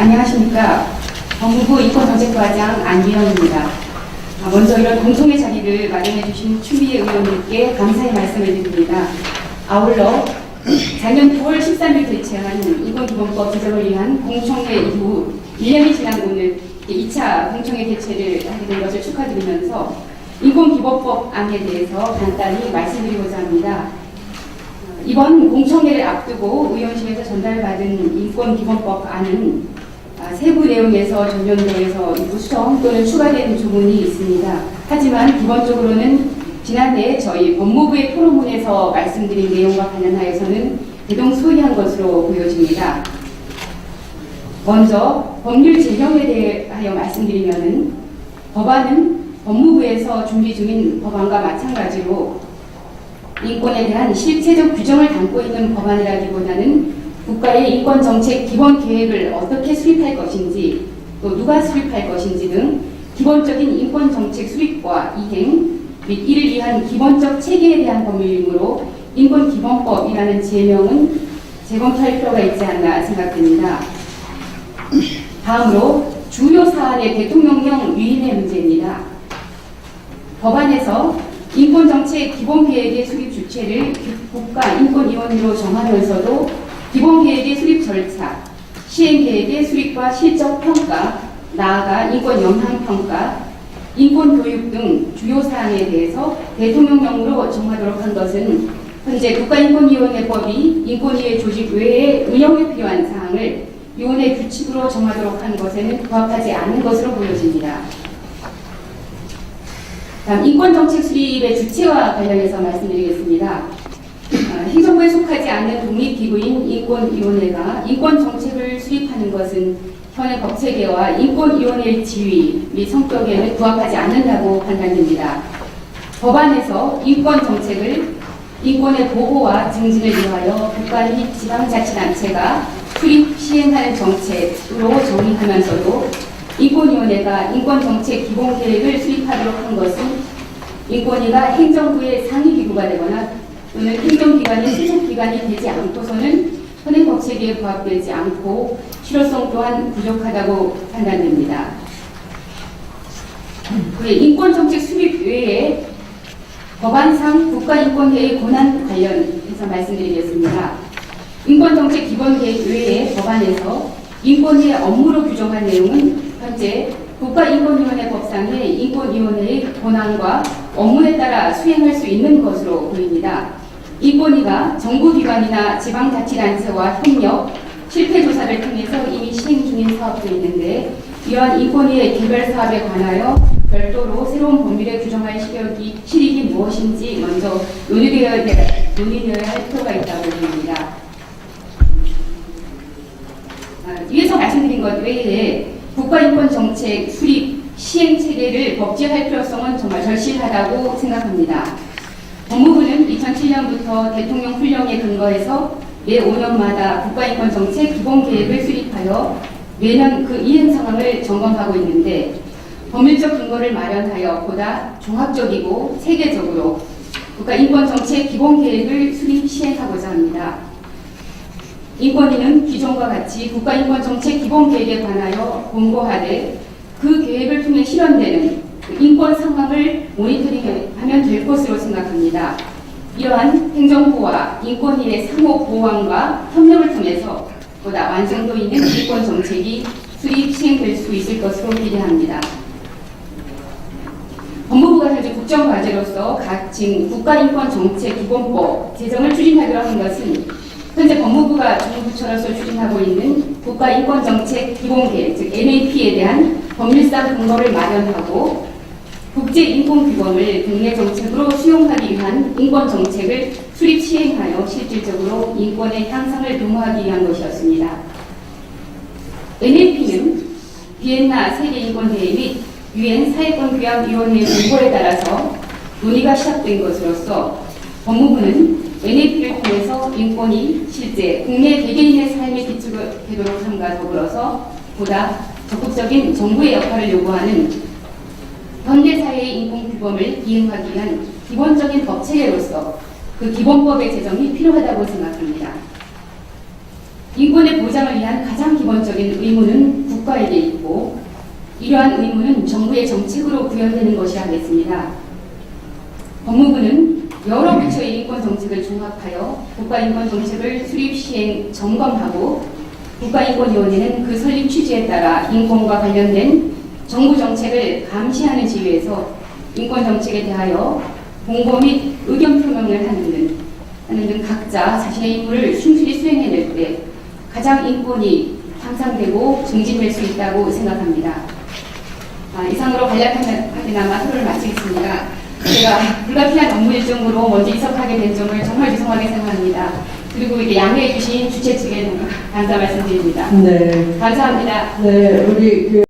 안녕하십니까. 법무부 인권정책과장 안미영입니다. 아, 먼저 이런 공통의 자리를 마련해 주신 추미애 의원님께 감사의 말씀을 드립니다. 아울러 작년 9월 13일 개최한 인권기본법 제정을 위한 공청회 이후 1년이 지난 오늘 2차 공청회 개최를 하게 된 것을 축하드리면서 인권기본법 안에 대해서 간단히 말씀드리고자 합니다. 이번 공청회를 앞두고 의원실에서 전달받은 인권기본법 안은 아, 세부 내용에서 전년도에서 일부 수정 또는 추가된 조문이 있습니다. 하지만 기본적으로는 지난해 저희 법무부의 토론문에서 말씀드린 내용과 관련하여서는 대동소이한 것으로 보여집니다. 먼저 법률 제정에 대하여 말씀드리면은 법안은 법무부에서 준비 중인 법안과 마찬가지로 인권에 대한 실체적 규정을 담고 있는 법안이라기보다는 국가의 인권 정책 기본 계획을 어떻게 수립할 것인지 또 누가 수립할 것인지 등 기본적인 인권 정책 수립과 이행 및 이를 위한 기본적 체계에 대한 법률이므로 인권 기본법이라는 제명은 재검토할 필요가 있지 않나 생각됩니다. 다음으로 주요 사안의 대통령령 위임의 문제입니다. 법안에서 인권정책 기본계획의 수립 주체를 국가인권위원회로 정하면서도 기본 계획의 수립 절차, 시행 계획의 수립과 실적 평가, 나아가 인권 영향 평가, 인권 교육 등 주요 사안에 대해서 대통령령으로 정하도록 한 것은 현재 국가인권위원회법이 인권위의 조직 외에 운영에 필요한 사항을 위원회 규칙으로 정하도록 한 것에는 부합하지 않은 것으로 보여집니다. 다음 인권정책 수립의 주체와 관련해서 말씀드리겠습니다. 어, 행정부에 속하지 않는 독립기구인 인권위원회가 인권정책을 수립하는 것은 현행 법체계와 인권위원회의 지위 및 성격에는 부합하지 않는다고 판단됩니다. 법안에서 인권정책을 인권의 보호와 증진을 위하여 국가 및 지방자치단체가 수립, 시행하는 정책으로 정의하면서도 인권위원회가 인권정책 기본계획을 수립하도록 한 것은 인권위가 행정부의 상위기구가 되거나 또는 행정기관의 수속기관이 되지 않고서는 현행법체계에 부합되지 않고 실효성 또한 부족하다고 판단됩니다. 그의 인권정책 수립 외에 법안상 국가인권회의 권한 관련해서 말씀드리겠습니다. 인권정책 기본계획 외에 법안에서 인권위의 업무로 규정한 내용은 현재 국가인권위원회 법상의 인권위원회의 권한과 업무에 따라 수행할 수 있는 것으로 보입니다. 인권위가 정부기관이나 지방자치단체와 협력, 실태조사를 통해서 이미 시행 중인 사업도 있는데 이러한 인권위의 개별 사업에 관하여 별도로 새로운 법률에 규정할 시력이, 실익이 무엇인지 먼저 논의되어야, 논의되어야 할 필요가 있다고. 아, 위에서 말씀드린 것 외에 국가인권정책 수립 시행 체계를 법제할 필요성은 정말 절실하다고 생각합니다. 법무부는 2007년부터 대통령 훈령에 근거해서 매 5년마다 국가인권 정책 기본 계획을 수립하여 매년 그 이행 상황을 점검하고 있는데 법률적 근거를 마련하여 보다 종합적이고 체계적으로 국가인권정책 기본계획을 수립 시행하고자 합니다. 인권위는 기존과 같이 국가인권정책 기본계획에 관하여 공고하되 그 계획을 통해 실현되는 그 인권 상황을 모니터링하면 될 것으로 생각합니다. 이러한 행정부와 인권위의 상호 보완과 협력을 통해서 보다 완성도 있는 인권 정책이 수립 시행될 수 있을 것으로 기대합니다. 법무부가 현재 국정과제로서 각진 국가인권정책기본법 제정을 추진하기로 한 것은 현재 법무부가 정부처로서 추진하고 있는 국가인권정책 기본계획 즉 NAP에 대한 법률상 근거를 마련하고 국제인권규범을 국내 정책으로 수용하기 위한 인권정책을 수립 시행하여 실질적으로 인권의 향상을 도모하기 위한 것이었습니다. NAP는 비엔나 세계인권대회 및 유엔 사회권교양위원회 공고에 따라서 논의가 시작된 것으로서 법무부는 NAP를 통해서 인권이 실제 국내 개개인의 삶에 비추되도록 함과 더불어서 보다 적극적인 정부의 역할을 요구하는 현대사회의 인권규범을 이행하기 위한 기본적인 법체계로서 그 기본법의 제정이 필요하다고 생각합니다. 인권의 보장을 위한 가장 기본적인 의무는 국가에게 있고 이러한 의무는 정부의 정책으로 구현되는 것이 아니겠습니다. 법무부는 여러 부처의 인권 정책을 종합하여 국가인권 정책을 수립 시행 점검하고 국가인권위원회는 그 설립 취지에 따라 인권과 관련된 정부 정책을 감시하는 지위에서 인권 정책에 대하여 공고 및 의견 표명을 하는 등 하는 등 각자 자신의 임무를 충실히 수행해낼 때 가장 인권이 향상되고 증진될 수 있다고 생각합니다. 아, 이상으로 간략하게나마 토론을 마치겠습니다. 제가 불가피한 업무 일정으로 먼저 이석하게 된 점을 정말 죄송하게 생각합니다. 그리고 이렇게 양해해 주신 주최 측에 감사 말씀드립니다. 네. 감사합니다. 네, 우리 그